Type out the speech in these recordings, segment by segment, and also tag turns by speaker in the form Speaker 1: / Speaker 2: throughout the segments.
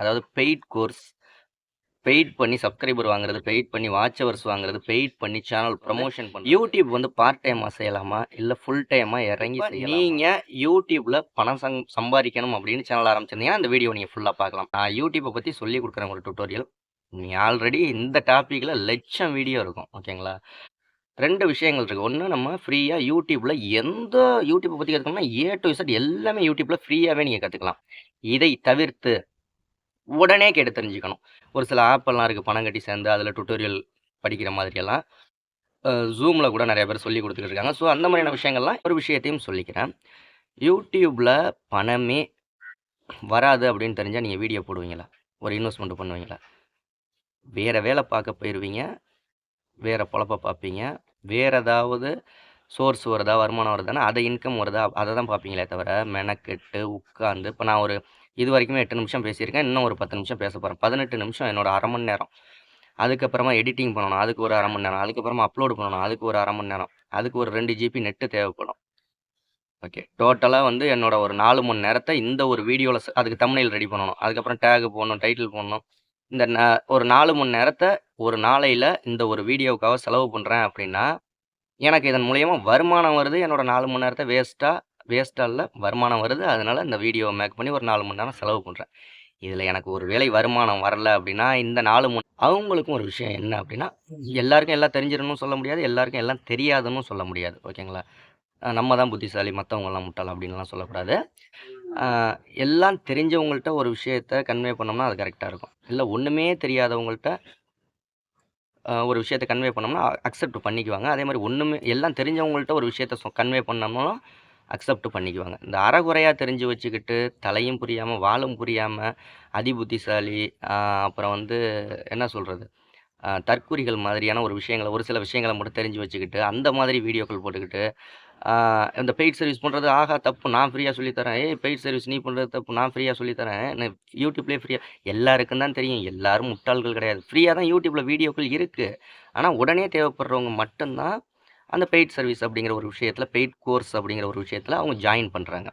Speaker 1: அதாவது paid course paid பண்ணி subscriber வாங்குறது பெய்ட் பண்ணி வாட்ச் ஹவர்ஸ் வாங்குறது பெய்ட் பண்ணி சேனல் ப்ரமோஷன் பண்ணி யூடியூப் வந்து பார்ட் டைமாக செய்யலாமா? இல்லை ஃபுல் டைமாக இறங்கி நீங்கள் யூடியூப்பில் பணம் சம் சம்பாதிக்கணும் அப்படின்னு சேனல் ஆரம்பிச்சிருந்தீங்கன்னா அந்த வீடியோ நீங்கள் ஃபுல்லாக பார்க்கலாம். நான் யூடியூப்பை பற்றி சொல்லி கொடுக்குறேன் ஒரு டுட்டோரியல் நீங்கள் ஆல்ரெடி இந்த டாப்பிக்கில் லட்சம் வீடியோ இருக்கும் ஓகேங்களா ரெண்டு விஷயங்கள் இருக்குது ஒன்று நம்ம ஃப்ரீயாக யூடியூப்பில் எந்த யூடியூப்பை பற்றி கற்றுக்கணும்னா ஏ டு இசட் எல்லாமே யூடியூப்பில் ஃப்ரீயாகவே நீங்கள் கற்றுக்கலாம் இதை தவிர்த்து உடனே கேட்டு தெரிஞ்சுக்கணும். ஒரு சில ஆப்பெல்லாம் இருக்குது பணம் கட்டி சேர்ந்து அதில் டுட்டோரியல் படிக்கிற மாதிரியெல்லாம் ஜூமில் கூட நிறைய பேர் சொல்லி கொடுத்துட்டு இருக்காங்க. ஸோ அந்த மாதிரியான விஷயங்கள்லாம் ஒரு விஷயத்தையும் சொல்லிக்கிறேன். யூடியூப்பில் பணமே வராது அப்படின்னு தெரிஞ்சால் நீங்கள் வீடியோ போடுவீங்களா? ஒரு இன்வெஸ்ட்மெண்ட் பண்ணுவீங்களா? வேறு வேலை பார்க்க போயிடுவீங்க வேறு பொழப்ப பார்ப்பீங்க. வேறு ஏதாவது சோர்ஸ் வருதா? வருமானம் வருதானா அதை இன்கம் வருதா? அதை தான் பார்ப்பீங்களே தவிர மெனக்கெட்டு உட்காந்து இப்போ நான் ஒரு இது வரைக்குமே எட்டு நிமிஷம் பேசியிருக்கேன். இன்னும் ஒரு பத்து நிமிஷம் பேச போகிறேன் பதினெட்டு நிமிஷம் என்னோட அரை மணி நேரம். அதுக்கப்புறமா எடிட்டிங் பண்ணணும். அதுக்கு ஒரு அரை மணி நேரம். அதுக்கப்புறமா அப்லோடு பண்ணணும். அதுக்கு ஒரு அரை மணி நேரம். அதுக்கு ஒரு ரெண்டு ஜிபி நெட்டு தேவைப்படும். ஓகே டோட்டலாக வந்து என்னோட ஒரு நாலு மணி நேரத்தை இந்த ஒரு வீடியோவில் அதுக்கு தமிழில் ரெடி பண்ணணும். அதுக்கப்புறம் டேகு போடணும் டைட்டில் போடணும். இந்த ந- ஒரு நாலு மணி நேரத்தை ஒரு நாளையில் இந்த ஒரு வீடியோவுக்காக செலவு பண்ணுறேன் அப்படின்னா எனக்கு இதன் மூலயமா வருமானம் வருது. என்னோடய நாலு மணி நேரத்தை வேஸ்ட்டாக வேஸ்டாலில் வருமானம் வருது. அதனால் இந்த வீடியோவை மேக் பண்ணி ஒரு நாலு மணி நேரம் செலவு பண்ணுறேன் இதில் எனக்கு ஒரு வேலை வருமானம் வரல அப்படின்னா இந்த நாலு மணி அவங்களுக்கும் ஒரு விஷயம் என்ன அப்படின்னா எல்லாருக்கும் எல்லாம் தெரிஞ்சிடணும்னு சொல்ல முடியாது. எல்லாருக்கும் எல்லாம் தெரியாதுன்னு சொல்ல முடியாது. ஓகேங்களா? நம்ம தான் புத்திசாலி மற்றவங்கெல்லாம் முட்டாள் அப்படின்லாம் சொல்லக்கூடாது. எல்லாம் தெரிஞ்சவங்கள்ட்ட ஒரு விஷயத்த கன்வே பண்ணோம்னா அது கரெக்டாக இருக்கும். இல்லை ஒன்றுமே தெரியாதவங்கள்ட்ட ஒரு விஷயத்தை கன்வே பண்ணோம்னா அக்செப்ட் பண்ணிக்குவாங்க. அதே மாதிரி ஒன்றுமே எல்லாம் தெரிஞ்சவங்கள்ட்ட ஒரு விஷயத்த கன்வே பண்ணோம்னாலும் அக்செப்ட் பண்ணிக்குவாங்க. இந்த அறகுறையாக தெரிஞ்சு வச்சுக்கிட்டு தலையும் புரியாமல் வாழும் புரியாமல் அதிபுத்திசாலி அப்புறம் வந்து என்ன சொல்கிறது தற்கூரிகள் மாதிரியான ஒரு விஷயங்களை ஒரு சில விஷயங்களை மட்டும் தெரிஞ்சு வச்சுக்கிட்டு அந்த மாதிரி வீடியோக்கள் போட்டுக்கிட்டு இந்த பெய்ட் சர்வீஸ் பண்ணுறது ஆகா தப்பு நான் ஃப்ரீயாக சொல்லித்தரேன். ஏய் பெய்ட் சர்வீஸ் நீ பண்ணுறது தப்பு நான் ஃப்ரீயாக சொல்லித்தரேன். யூடியூப்லேயே ஃப்ரீயாக எல்லாருக்கும் தான் தெரியும். எல்லோரும் முட்டாள்கள் கிடையாது. ஃப்ரீயாக தான் யூடியூப்பில் வீடியோக்கள் இருக்குது ஆனால் உடனே தேவைப்படுறவங்க மட்டும்தான் அந்த பெய்ட் சர்வீஸ் அப்படிங்கிற ஒரு விஷயத்தில் பெய்ட் கோர்ஸ் அப்படிங்கிற ஒரு விஷயத்தில் அவங்க ஜாயின் பண்ணுறாங்க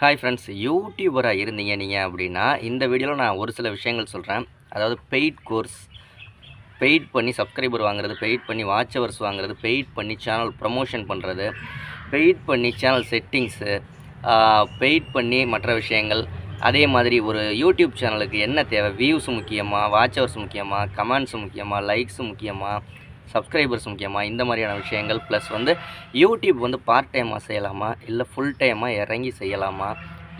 Speaker 1: ஹாய் ஃப்ரெண்ட்ஸ் யூடியூபராக இருந்தீங்க நீங்கள் அப்படின்னா இந்த வீடியோவில் நான் ஒரு சில விஷயங்கள் சொல்கிறேன் அதாவது பெய்ட் கோர்ஸ் பெய்ட் பண்ணி சப்ஸ்கிரைபர் வாங்குறது பெய்ட் பண்ணி வாட்ச் ஹவர்ஸ் வாங்குறது பெய்ட் பண்ணி சேனல் ப்ரமோஷன் பண்ணுறது பெய்ட் பண்ணி சேனல் செட்டிங்ஸு பெய்ட் பண்ணி மற்ற விஷயங்கள். அதே மாதிரி ஒரு யூடியூப் சேனலுக்கு என்ன தேவை? வியூஸ் முக்கியமாக வாட்ச் ஹவர்ஸ் முக்கியமாக கமெண்ட்ஸ் முக்கியமாக லைக்ஸ் முக்கியமாக சப்ஸ்கிரைபர்ஸ் முக்கியமாக இந்த மாதிரியான விஷயங்கள் ப்ளஸ் வந்து யூடியூப் வந்து பார்ட் டைமாக செய்யலாமா? இல்லை ஃபுல் டைமாக இறங்கி செய்யலாமா?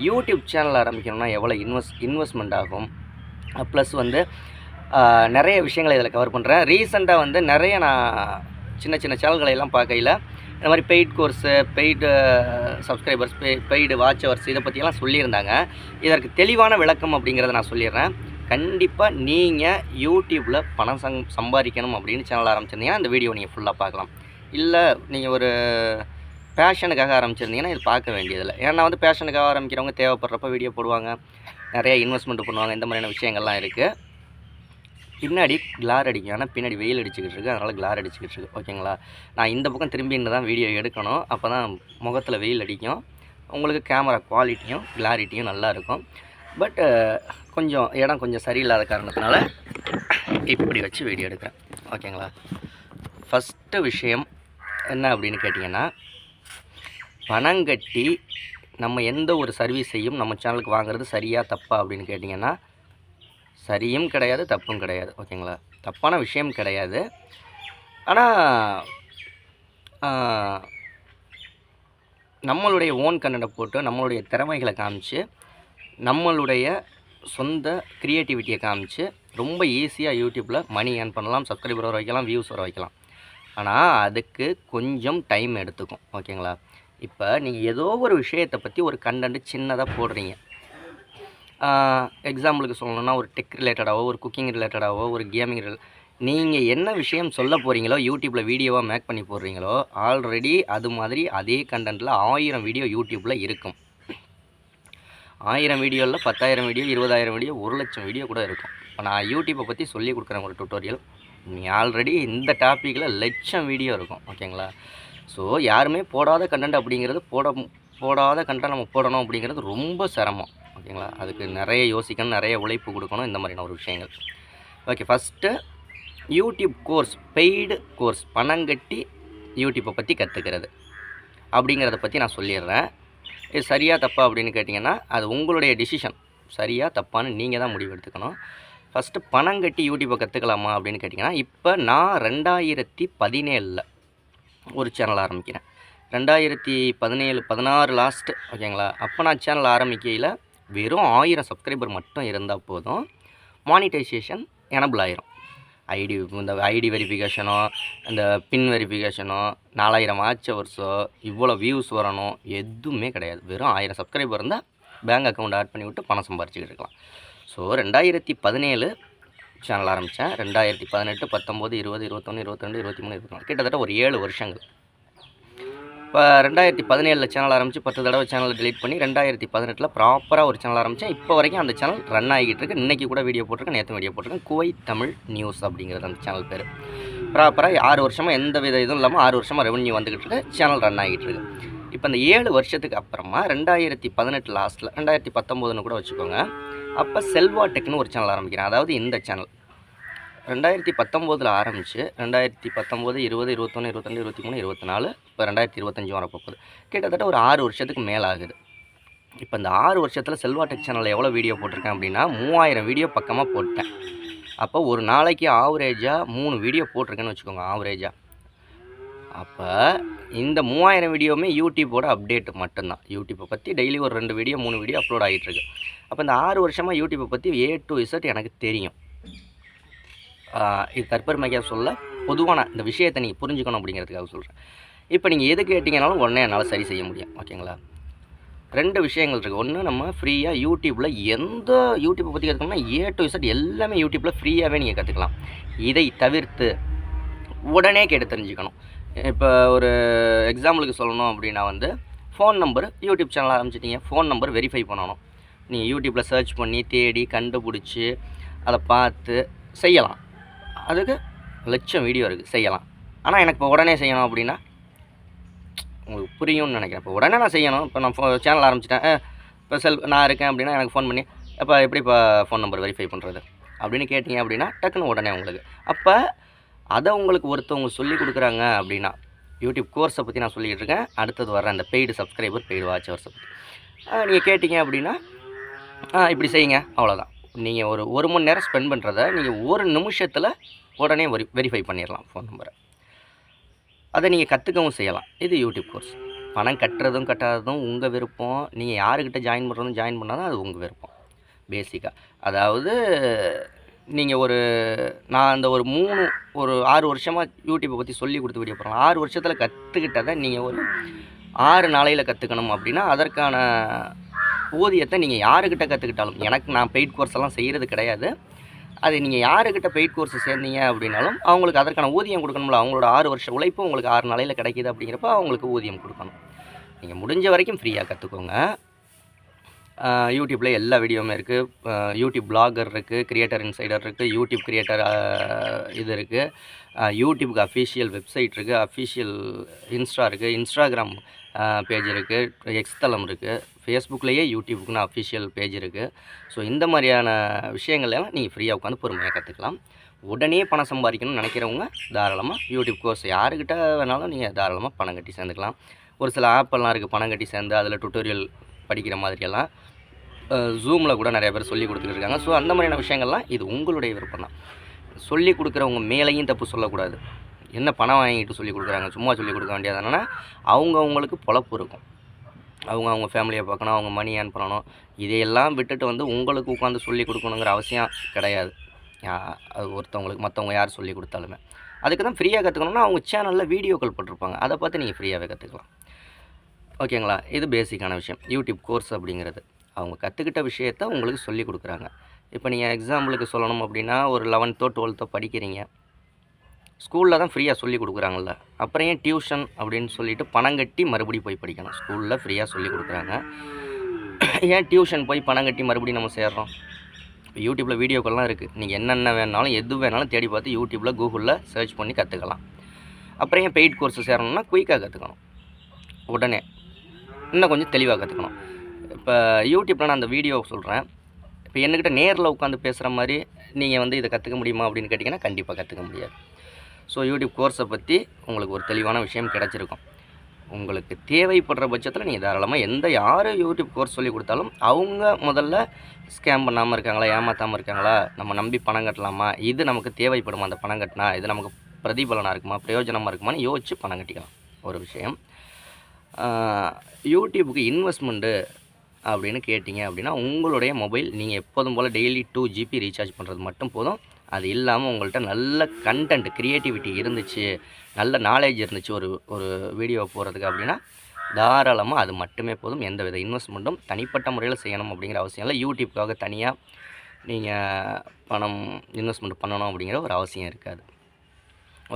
Speaker 1: யூடியூப் சேனல் ஆரம்பிக்கணும்னா எவ்வளோ இன்வெஸ்ட் இன்வெஸ்ட்மெண்ட் ஆகும்? ப்ளஸ் வந்து நிறைய விஷயங்களை இதில் கவர் பண்ணுறேன் ரீசெண்டாக வந்து நிறைய நான் சின்ன சின்ன சேனல்களை எல்லாம் பார்க்கையில் இந்த மாதிரி பெய்ட் கோர்ஸு பெய்டு சப்ஸ்கிரைபர்ஸ் பெய் பெய்டு வாட்ச் ஹவர்ஸ் இதை பற்றியெல்லாம் சொல்லியிருந்தாங்க. இதற்கு தெளிவான விளக்கம் அப்படிங்கிறத நான் சொல்லிடுறேன். கண்டிப்பாக நீங்கள் யூடியூப்பில் பணம் சம் சம்பாதிக்கணும் அப்படின்னு சேனல் ஆரம்பிச்சிருந்தீங்கன்னா இந்த வீடியோ நீங்கள் ஃபுல்லாக பார்க்கலாம். இல்லை நீங்கள் ஒரு பேஷனுக்காக ஆரம்பிச்சிருந்தீங்கன்னா இது பார்க்க வேண்டியதில்லை. ஏன்னா வந்து பேஷனுக்காக ஆரம்பிக்கிறவங்க தேவைப்படுறப்ப வீடியோ போடுவாங்க. நிறைய இன்வெஸ்ட்மெண்ட் பண்ணுவாங்க இந்த மாதிரியான விஷயங்கள்லாம் இருக்குது பின்னாடி கிளார் அடிக்கும். ஆனால் பின்னாடி வெயில் அடிச்சுக்கிட்டு இருக்கு. அதனால் கிளார் அடிச்சுக்கிட்டு இருக்கு. ஓகேங்களா? நான் இந்த பக்கம் திரும்பி தான் வீடியோ எடுக்கணும். அப்போ தான் முகத்தில் வெயில் அடிக்கும். உங்களுக்கு கேமரா குவாலிட்டியும் கிளாரிட்டியும் நல்லா இருக்கும். பட் கொஞ்சம் இடம் கொஞ்சம் சரியில்லாத காரணத்தினால இப்படி வச்சு வீடியோ எடுக்கிறேன். ஓகேங்களா ஃபஸ்ட்டு விஷயம் என்ன அப்படின்னு கேட்டிங்கன்னா பணம் கட்டி நம்ம எந்த ஒரு சர்வீஸையும் நம்ம சேனலுக்கு வாங்குறது சரியாக தப்பா அப்படின்னு கேட்டிங்கன்னா சரியும் கிடையாது தப்பும் கிடையாது. ஓகேங்களா தப்பான விஷயம் கிடையாது. ஆனால் நம்மளுடைய ஓன் கண்டனை போட்டு நம்மளுடைய திறமைகளை காமிச்சு நம்மளுடைய சொந்த க்ரியேட்டிவிட்டியை காமிச்சு ரொம்ப ஈஸியாக யூடியூப்பில் மணி ஏர்ன் பண்ணலாம் சப்ஸ்கிரைபர் வர வைக்கலாம் வியூஸ் வர வைக்கலாம். ஆனால் அதுக்கு கொஞ்சம் டைம் எடுத்துக்கும் ஓகேங்களா இப்போ நீங்கள் ஏதோ ஒரு விஷயத்தை பற்றி ஒரு கண்டென்ட் சின்னதாக போடுறீங்க. எக்ஸாம்பிளுக்கு சொல்லணும்னா ஒரு டெக் ரிலேட்டடாகவோ ஒரு குக்கிங் ரிலேட்டடாகவோ ஒரு கேமிங் ரிலே நீங்கள் என்ன விஷயம் சொல்ல போகிறீங்களோ யூடியூப்பில் வீடியோவாக மேக் பண்ணி போடுறீங்களோ ஆல்ரெடி அது மாதிரி அதே கண்டென்ட்டில் ஆயிரம் வீடியோ யூடியூப்பில் இருக்கும். ஆயிரம் வீடியோவில் பத்தாயிரம் வீடியோ இருபதாயிரம் வீடியோ ஒரு லட்சம் வீடியோ கூட இருக்கும். இப்போ நான் யூடியூப்பை பற்றி சொல்லி கொடுக்குறேன் ஒரு டுட்டோரியல் நீ ஆல்ரெடி இந்த டாப்பிக்கில் லட்சம் வீடியோ இருக்கும் ஓகேங்களா ஸோ யாருமே போடாத கண்டென்ட் அப்படிங்கிறது போட போடாத கண்டென்ட் நம்ம போடணும் அப்படிங்கிறது ரொம்ப சிரமம் ஓகேங்களா அதுக்கு நிறைய யோசிக்கணும் நிறைய உழைப்பு கொடுக்கணும் இந்த மாதிரியான ஒரு விஷயங்கள். Okay first YouTube course paid course பணம் கட்டி யூடியூப்பை பற்றி கற்றுக்கிறது அப்படிங்கிறத பற்றி நான் சொல்லிடுறேன். இது சரியாக தப்பா அப்படின்னு கேட்டிங்கன்னா அது உங்களுடைய டிசிஷன் சரியாக தப்பான்னு நீங்கள் தான் முடிவு எடுத்துக்கணும். ஃபஸ்ட்டு பணம் கட்டி யூடியூப்பை கற்றுக்கலாமா அப்படின்னு கேட்டிங்கன்னா இப்போ நான் ரெண்டாயிரத்தி பதினேழில் ஒரு சேனல் ஆரம்பிக்கிறேன். ரெண்டாயிரத்தி பதினேழு பதினாறு லாஸ்ட்டு ஓகேங்களா? அப்போ நான் சேனல் ஆரம்பிக்கையில் வெறும் ஆயிரம் சப்ஸ்கிரைபர் மட்டும் இருந்தால் போதும். மானிட்டைசேஷன் எனபிள் ஆயிரும். ஐடி இந்த ஐடி வெரிஃபிகேஷனோ இந்த பின் வெரிஃபிகேஷனோ நாலாயிரம் வாட்ச் ஹவர்ஸோ இவ்வளோ வியூஸ் வரணும் எதுவுமே கிடையாது. வெறும் ஆயிரம் சப்ஸ்கிரைபர் இருந்தால் பேங்க் அக்கௌண்ட் ஆட் பண்ணி விட்டு பணம் சம்பாரிச்சுக்கிட்டு இருக்கலாம். ஸோ ரெண்டாயிரத்தி பதினேழு சேனல் ஆரம்பித்தேன் ரெண்டாயிரத்தி பதினெட்டு பத்தொம்போது இருபது இருபத்தொன்று இருபத்திரெண்டு இருபத்தி மூணு இருபத்தி நாலு. கிட்டத்தட்ட ஒரு ஏழு வருஷங்கள். இப்போ ரெண்டாயிரத்தி பதினேழில் சேனல் ஆரம்பித்து பத்து தடவை சேனலை டிலீட் பண்ணி ரெண்டாயிரத்தி பதினெட்டில் ப்ராப்பராக ஒரு சேனல் ஆரம்பித்தேன் இப்போ வரைக்கும் அந்த சேனல் ரன் ஆகிட்டு இருக்கு. இன்றைக்கி கூட வீடியோ போட்டிருக்கேன். நேற்று வீடியோ போட்டிருக்கேன். குவை தமிழ் நியூஸ் அப்படிங்கிறது அந்த சேனல் பேர். ப்ராப்பராக ஆறு வருஷமாக எந்த வித இதுவும் இல்லாமல் ஆறு வருஷமாக ரெவன்யூ வந்துக்கிட்டு இருக்கு. சேனல் ரன் ஆகிட்டு இருக்கு. இப்போ இந்த ஏழு வருஷத்துக்கு அப்புறமா ரெண்டாயிரத்தி பதினெட்டு லாஸ்ட்டில் ரெண்டாயிரத்தி பத்தொம்போதுன்னு கூட வச்சுக்கோங்க. அப்போ செல்வா டெக்னு ஒரு சேனல் ஆரம்பிக்கிறேன். அதாவது இந்த சேனல் ரெண்டாயிரத்தி பத்தொம்போதில் ஆரம்பித்து ரெண்டாயிரத்தி பத்தொம்போது இருபது இருபத்தொன்று இருபத்தெண்டு இருபத்தி மூணு இருபத்தி நாலு இப்போ ரெண்டாயிரத்தி இருபத்தஞ்சி வரப்போகுது கிட்டத்தட்ட ஒரு ஆறு வருஷத்துக்கு மேலே ஆகுது இப்போ இந்த ஆறு வருஷத்தில் செல்வா டெக் சேனலில் எவ்வளோ வீடியோ போட்டிருக்கேன் அப்படின்னா மூவாயிரம் வீடியோ பக்கமாக போட்டேன். அப்போ ஒரு நாளைக்கு ஆவரேஜாக மூணு வீடியோ போட்டிருக்கேன்னு வச்சுக்கோங்க ஆவரேஜாக அப்போ இந்த மூவாயிரம் வீடியோவுமே யூடியூப்போட அப்டேட் மட்டும்தான். யூடியூப்பை பற்றி டெய்லி ஒரு ரெண்டு வீடியோ மூணு வீடியோ அப்லோட் ஆகிட்டுருக்கு அப்போ இந்த ஆறு வருஷமாக யூடியூப்பை பற்றி ஏ டு இசட் எனக்கு தெரியும். இது தற்பெருமைக்காக சொல்ல பொதுவான இந்த விஷயத்தை நீங்கள் புரிஞ்சுக்கணும் அப்படிங்கிறதுக்காக சொல்கிறேன் இப்போ நீங்கள் எது கேட்டிங்கனாலும் உடனே என்னால் சரி செய்ய முடியும் ஓகேங்களா? ரெண்டு விஷயங்கள் இருக்குது ஒன்று நம்ம ஃப்ரீயாக யூடியூப்பில் எந்த யூடியூப்பை பற்றி கற்றுக்கணும்னா ஏ டு இசட் எல்லாமே யூடியூப்பில் ஃப்ரீயாகவே நீங்கள் கற்றுக்கலாம் இதை தவிர்த்து உடனே கேட்டு தெரிஞ்சுக்கணும். இப்போ ஒரு எக்ஸாம்பிளுக்கு சொல்லணும் அப்படின்னா வந்து ஃபோன் நம்பர் யூடியூப் சேனல் ஆரம்பிச்சிட்டிங்க. ஃபோன் நம்பர் வெரிஃபை பண்ணணும். நீங்கள் யூடியூப்பில் சர்ச் பண்ணி தேடி கண்டுபிடிச்சி அதை பார்த்து செய்யலாம். அதுக்கு லட்சம் வீடியோ இருக்குது செய்யலாம். ஆனால் எனக்கு இப்போ உடனே செய்யணும் அப்படின்னா உங்களுக்கு புரியும்னு நினைக்கிறேன். இப்போ உடனே நான் செய்யணும். இப்போ நான் ஃபோ சேனல் ஆரம்பிச்சிட்டேன். இப்போ செல் நான் இருக்கேன் அப்படின்னா எனக்கு ஃபோன் பண்ணி அப்போ எப்படி இப்போ ஃபோன் நம்பர் வெரிஃபை பண்ணுறது அப்படின்னு கேட்டிங்க அப்படின்னா டக்குன்னு உடனே உங்களுக்கு. அப்போ அதை உங்களுக்கு ஒருத்தவங்க சொல்லி கொடுக்குறாங்க அப்படின்னா யூடியூப் கோர்ஸை பற்றி நான் சொல்லிகிட்டு இருக்கேன். அடுத்தது வர அந்த பெய்டு சப்ஸ்கிரைபர் பெய்டு வாட்சர்ஸை பற்றி நீங்கள் கேட்டிங்க அப்படின்னா இப்படி செய்யுங்க. அவ்வளோதான் நீங்கள் ஒரு ஒரு மணி நேரம் ஸ்பெண்ட் பண்ணுறத நீங்கள் ஒரு நிமிஷத்தில் உடனே வெரி வெரிஃபை பண்ணிடலாம் ஃபோன் நம்பரை அதை நீங்கள் கற்றுக்கவும் செய்யலாம். இது யூடியூப் கோர்ஸ் பணம் கட்டுறதும் கட்டாததும் உங்கள் விருப்பம். நீங்கள் யாருக்கிட்ட ஜாயின் பண்ணுறதும் ஜாயின் பண்ணாலும் அது உங்கள் விருப்பம். பேசிக்காக அதாவது நீங்கள் ஒரு நான் அந்த ஒரு மூணு ஒரு ஆறு வருஷமாக யூடியூப்பை பற்றி சொல்லி கொடுத்து வீடியோ போடுறேன் ஆறு வருஷத்தில் கற்றுக்கிட்டதை நீங்கள் ஒரு ஆறு நாளையில் கற்றுக்கணும் அப்படின்னா அதற்கான ஊதியத்தை நீங்கள் யாருக்கிட்ட கற்றுக்கிட்டாலும் எனக்கு நான் பெய்ட் கோர்ஸ் எல்லாம் செய்கிறது கிடையாது. அது நீங்கள் யாருக்கிட்ட பெய்ட் கோர்ஸ் சேர்ந்தீங்க அப்படின்னாலும் அவங்களுக்கு அதற்கான ஊதியம் கொடுக்கணும்ல அவங்களோட ஆறு வருஷ உழைப்பு உங்களுக்கு ஆறு நாளையில் கிடைக்கிது அப்படிங்கிறப்ப அவங்களுக்கு ஊதியம் கொடுக்கணும். நீங்கள் முடிஞ்ச வரைக்கும் ஃப்ரீயாக கற்றுக்கோங்க யூடியூப்பில் எல்லா வீடியோவுமே இருக்குது யூடியூப் பிளாகர் இருக்குது கிரியேட்டர் இன்சைடர் இருக்குது யூடியூப் கிரியேட்டர் இது இருக்குது யூடியூப்க்கு அஃபிஷியல் வெப்சைட் இருக்குது அஃபிஷியல் இன்ஸ்டா இருக்குது இன்ஸ்டாகிராம் பேஜ் இருக்குது எக்ஸ்தலம் இருக்குது ஃபேஸ்புக்லேயே யூடியூப்புக்குன்னு அஃபிஷியல் பேஜ் இருக்குது ஸோ இந்த மாதிரியான விஷயங்கள் எல்லாம் நீங்கள் ஃப்ரீயாக உட்காந்து பொறுமையாக கற்றுக்கலாம் உடனே பணம் சம்பாதிக்கணும்னு நினைக்கிறவங்க தாராளமாக யூடியூப் கோர்ஸ் யாருக்கிட்ட வேணாலும் நீங்கள் தாராளமாக பணம் கட்டி சேர்ந்துக்கலாம். ஒரு சில ஆப்பெல்லாம் இருக்குது பணம் கட்டி சேர்ந்து அதில் டுட்டோரியல் படிக்கிற மாதிரியெல்லாம் ஜூமில் கூட நிறைய பேர் சொல்லி கொடுத்துட்டு இருக்காங்க. ஸோ அந்த மாதிரியான விஷயங்கள்லாம் இது உங்களுடைய விருப்பம் தான். சொல்லி கொடுக்குறவங்க மேலேயும் தப்பு சொல்லக்கூடாது. என்ன பணம் வாங்கிட்டு சொல்லி கொடுக்குறாங்க சும்மா சொல்லி கொடுக்க வேண்டியது என்னென்னா அவங்கவுங்களுக்கு பொழப்பு இருக்கும். அவங்க அவங்க ஃபேமிலியை பார்க்கணும் அவங்க மணி ஏர்ன் பண்ணணும். இதையெல்லாம் விட்டுட்டு வந்து உங்களுக்கு உட்காந்து சொல்லி கொடுக்கணுங்கிற அவசியம் கிடையாது. அது ஒருத்தவங்களுக்கு மற்றவங்க யார் சொல்லி கொடுத்தாலுமே. அதுக்கு தான் ஃப்ரீயாக கற்றுக்கணும்னா அவங்க சேனலில் வீடியோக்கள் போட்டிருப்பாங்க. அதை பார்த்து நீங்கள் ஃப்ரீயாகவே கற்றுக்கலாம் ஓகேங்களா இது பேசிக்கான விஷயம். யூடியூப் கோர்ஸ் அப்படிங்கிறது. அவங்க கற்றுக்கிட்ட விஷயத்த உங்களுக்கு சொல்லி கொடுக்குறாங்க. இப்போ நீங்கள் எக்ஸாம்பிளுக்கு சொல்லணும் அப்படின்னா ஒரு லெவன்த்தோ டுவெல்த்தோ படிக்கிறீங்க. ஸ்கூலில் தான் ஃப்ரீயாக சொல்லி கொடுக்குறாங்கல்ல. அப்புறம் ஏன் டியூஷன் அப்படின்னு சொல்லிட்டு பணம் கட்டி மறுபடியும் போய் படிக்கணும். ஸ்கூலில் ஃப்ரீயாக சொல்லி கொடுக்குறாங்க. ஏன் டியூஷன் போய் பணம் கட்டி மறுபடியும் நம்ம சேர்றோம்? இப்போ யூடியூப்பில் வீடியோக்கள்லாம் இருக்குது நீங்கள் என்னென்ன வேணாலும் எது வேணாலும் தேடி பார்த்து யூடியூப்பில் கூகுளில் சர்ச் பண்ணி கற்றுக்கலாம் அப்புறம் ஏன் பெய்ட் கோர்ஸ் சேரணும்னா குயிக்காக கற்றுக்கணும் உடனே. இன்னும் கொஞ்சம் தெளிவாக கற்றுக்கணும் இப்போ யூடியூப்பில் நான் அந்த வீடியோ சொல்கிறேன் இப்போ என்கிட்ட நேரில் உட்காந்து பேசுகிற மாதிரி நீங்கள் வந்து இதை கற்றுக்க முடியுமா அப்படின்னு கேட்டிங்கன்னா கண்டிப்பாக கற்றுக்க முடியாது. ஸோ யூடியூப் கோர்ஸை பற்றி உங்களுக்கு ஒரு தெளிவான விஷயம் கிடச்சிருக்கும். உங்களுக்கு தேவைப்படுற பட்சத்தில் நீங்கள் தாராளமாக எந்த யார் யூடியூப் கோர்ஸ் சொல்லி கொடுத்தாலும் அவங்க முதல்ல ஸ்கேம் பண்ணாமல் இருக்காங்களா ஏமாற்றாமல் இருக்காங்களா நம்ம நம்பி பணம் கட்டலாமா இது நமக்கு தேவைப்படுமா அந்த பணம் கட்டினா இது நமக்கு பிரதிபலனாக இருக்குமா பிரயோஜனமாக இருக்குமான்னு யோசிச்சு பணம் கட்டிக்கலாம். ஒரு விஷயம். யூடியூபுக்கு இன்வெஸ்ட்மெண்ட்டு அப்படின்னு கேட்டிங்க அப்படின்னா உங்களுடைய மொபைல் நீங்கள் எப்போதும் போல் டெய்லி டூ ஜிபி ரீசார்ஜ் பண்ணுறது மட்டும் போதும். அது இல்லாமல் உங்கள்கிட்ட நல்ல கண்டென்ட் க்ரியேட்டிவிட்டி இருந்துச்சு நல்ல நாலேஜ் இருந்துச்சு ஒரு ஒரு வீடியோ போகிறதுக்கு அப்படின்னா தாராளமாக அது மட்டுமே போதும். எந்த வித இன்வெஸ்ட்மெண்ட்டும் தனிப்பட்ட முறையில் செய்யணும் அப்படிங்கிற அவசியம் இல்லை. யூடியூப்காக தனியாக நீங்கள் பணம் இன்வெஸ்ட்மெண்ட் பண்ணணும் அப்படிங்கிற ஒரு அவசியம் இருக்காது.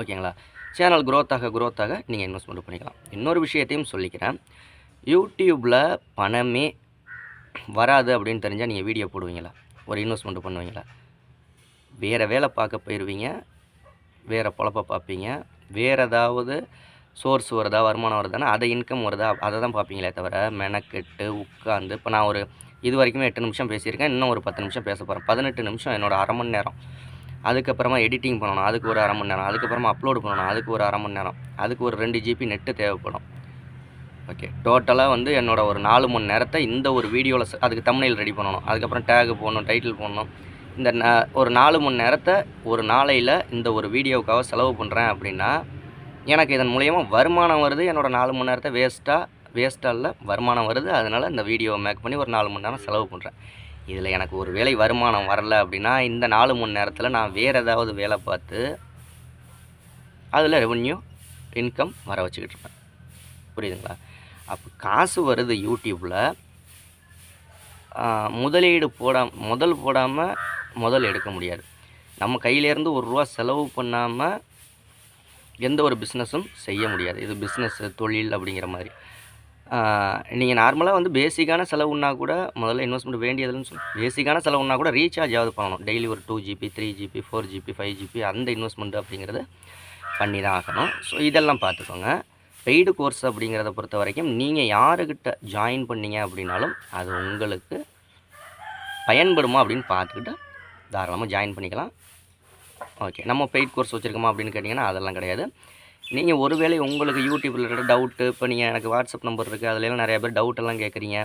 Speaker 1: ஓகேங்களா? சேனல் குரோத்தாக ஆக ஆக நீங்கள் இன்வெஸ்ட்மெண்ட் பண்ணிக்கலாம். இன்னொரு விஷயத்தையும் சொல்லிக்கிறேன். யூடியூப்பில் பணமே வராது அப்படின்னு தெரிஞ்சால் நீங்கள் வீடியோ போடுவீங்களா? ஒரு இன்வெஸ்ட்மெண்ட் பண்ணுவீங்களா? வேறு வேலை பார்க்க போயிடுவீங்க வேறு பொழப்ப பார்ப்பீங்க வேறு ஏதாவது சோர்ஸ் வருதா வருமானம் வருதானா அதை இன்கம் வருதா அதை தான் பார்ப்பீங்களே தவிர மெனக்கெட்டு உட்காந்து இப்போ நான் ஒரு இது வரைக்குமே எட்டு நிமிஷம் பேசியிருக்கேன் இன்னும் ஒரு பத்து நிமிஷம் பேச போகிறேன் பதினெட்டு நிமிஷம் என்னோடய அரை மணி நேரம். அதுக்கப்புறமா எடிட்டிங் பண்ணணும் அதுக்கு ஒரு அரை மணி நேரம். அதுக்கப்புறமா அப்லோடு பண்ணணும் அதுக்கு ஒரு அரை மணி நேரம். அதுக்கு ஒரு ரெண்டு ஜிபி நெட்டு தேவைப்படும். ஓகே டோட்டலாக வந்து என்னோடய ஒரு நாலு மணி நேரத்தை இந்த ஒரு வீடியோவில் அதுக்கு தமிழில் ரெடி பண்ணணும். அதுக்கப்புறம் டேகு போடணும் டைட்டில் போடணும். இந்த ந- ஒரு நாலு மணி நேரத்தை ஒரு நாளையில் இந்த ஒரு வீடியோவுக்காக செலவு பண்ணுறேன் அப்படின்னா எனக்கு இதன் மூலயமா வருமானம் வருது என்னோடய நாலு மணி நேரத்தை வேஸ்ட்டாக வேஸ்ட்டாக இல்லை வருமானம் வருது அதனால் இந்த வீடியோவை மேக் பண்ணி ஒரு நாலு மணி நேரம் செலவு பண்ணுறேன் இதில் எனக்கு ஒரு வேலை வருமானம் வரல அப்படின்னா இந்த நாலு மணி நேரத்தில் நான் வேறு ஏதாவது வேலை பார்த்து அதில் ரெவன்யூ இன்கம் வர வச்சுக்கிட்டு இருப்பேன். புரியுதுங்களா? அப்போ காசு வருது யூடியூப்பில் முதலீடு போடாம முதல் போடாமல் முதல் எடுக்க முடியாது. நம்ம கையிலேருந்து ஒரு ரூபா செலவு பண்ணாமல் எந்த ஒரு பிஸ்னஸும் செய்ய முடியாது. இது பிஸ்னஸ் தொழில் அப்படிங்கிற மாதிரி. நீங்கள் நார்மலாக வந்து பேசிக்கான செலவுன்னா கூட முதல்ல இன்வெஸ்ட்மெண்ட் வேண்டியதுன்னு சொல்லி பேசிக்கான செலவுன்னா கூட ரீசார்ஜ் ஆகுது பண்ணணும். டெய்லி ஒரு two GB three GB four GB five GB அந்த இன்வெஸ்ட்மெண்ட் அப்படிங்கிறது பண்ணி தான் ஆகணும். ஸோ இதெல்லாம் பார்த்துக்கோங்க. பெய்டு கோர்ஸ் அப்படிங்கிறத பொறுத்த வரைக்கும் நீங்கள் யாருக்கிட்ட ஜாயின் பண்ணீங்க அப்படின்னாலும் அது உங்களுக்கு பயன்படுமா அப்படின்னு பார்த்துக்கிட்டு தாராளமாக ஜாயின் பண்ணிக்கலாம். ஓகே நம்ம பெய்ட் கோர்ஸ் வச்சுருக்கோமா அப்படின்னு கேட்டிங்கன்னா அதெல்லாம் கிடையாது. நீங்கள் ஒருவேளை உங்களுக்கு யூடியூப்பில் இருக்கிற டவுட்டு இப்போ நீங்கள் எனக்கு வாட்ஸ்அப் நம்பர் இருக்குது அதுலலாம் நிறைய பேர் டவுட்டெல்லாம் கேட்குறீங்க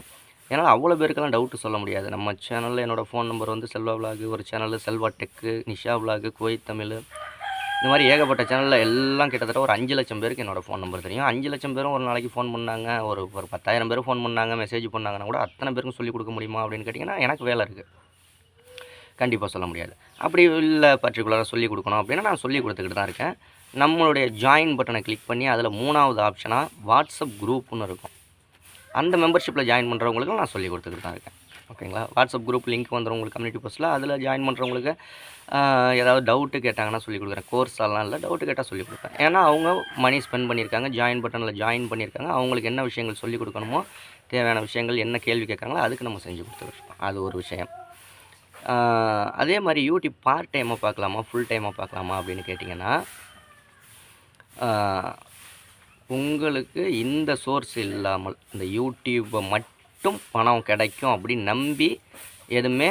Speaker 1: ஏன்னால் அவ்வளோ பேருக்கெல்லாம் டவுட்டு சொல்ல முடியாது. நம்ம சேனலில் என்னோடய ஃபோன் நம்பர் வந்து செல்வா விலாகு ஒரு channel Selva tech Nisha vlog Kuwait Tamil. இந்த மாதிரி ஏகப்பட்ட சேனலில் எல்லாம் கிட்டத்தட்ட ஒரு அஞ்சு லட்சம் பேருக்கு என்னோடய ஃபோன் நம்பர் தெரியும். அஞ்சு லட்சம் பேரும் ஒரு நாளைக்கு ஃபோன் பண்ணாங்க ஒரு ஒரு பத்தாயிரம் பேர் ஃபோன் பண்ணாங்க மெசேஜ் பண்ணாங்கன்னா கூட அத்தனை பேருக்கும் சொல்லிக் கொடுக்க முடியுமா அப்படின்னு கேட்டிங்கன்னா எனக்கு வேலை இருக்குது கண்டிப்பாக சொல்ல முடியாது. அப்படி இல்லை பர்டிகுலராக சொல்லி கொடுக்கணும் அப்படின்னா நான் சொல்லி கொடுத்துக்கிட்டு தான் இருக்கேன். நம்மளுடைய ஜாயின் பட்டனை கிளிக் பண்ணி அதில் மூணாவது ஆப்ஷனாக வாட்ஸ்அப் குரூப்னு இருக்கும். அந்த மெம்பர்ஷிப்பில் ஜாயின் பண்ணுறவங்களுக்கு நான் சொல்லி கொடுத்துக்கிட்டு தான் இருக்கேன். ஓகேங்களா? வாட்ஸ்அப் குரூப் லிங்க் வந்துடும் உங்களுக்கு கம்யூனிட்டி போஸ்ட்டில் அதில் ஜாயின் பண்ணுறவங்களுக்கு ஏதாவது டவுட்டு கேட்டாங்கன்னா சொல்லி கொடுக்குறேன். கோர்ஸ் எல்லாம் இல்லை டவுட்டு கேட்டால் சொல்லி கொடுப்பேன். ஏன்னா அவங்க மணி ஸ்பெண்ட் பண்ணியிருக்காங்க ஜாயின் பட்டனில் ஜாயின் பண்ணியிருக்காங்க. அவங்களுக்கு என்ன விஷயங்கள் சொல்லி கொடுக்கணுமோ தேவையான விஷயங்கள் என்ன கேள்வி கேட்குறாங்களோ அதுக்கு நம்ம செஞ்சு கொடுத்துருக்கோம் அது ஒரு விஷயம். அதே மாதிரி யூடியூப் பார்ட் டைமாக பார்க்கலாமா? ஃபுல் டைமாக பார்க்கலாமா அப்படின்னு கேட்டிங்கன்னா உங்களுக்கு இந்த சோர்ஸ் இல்லாமல் இந்த யூடியூப்பை மட்டும் பணம் கிடைக்கும் அப்படின்னு நம்பி எதுவுமே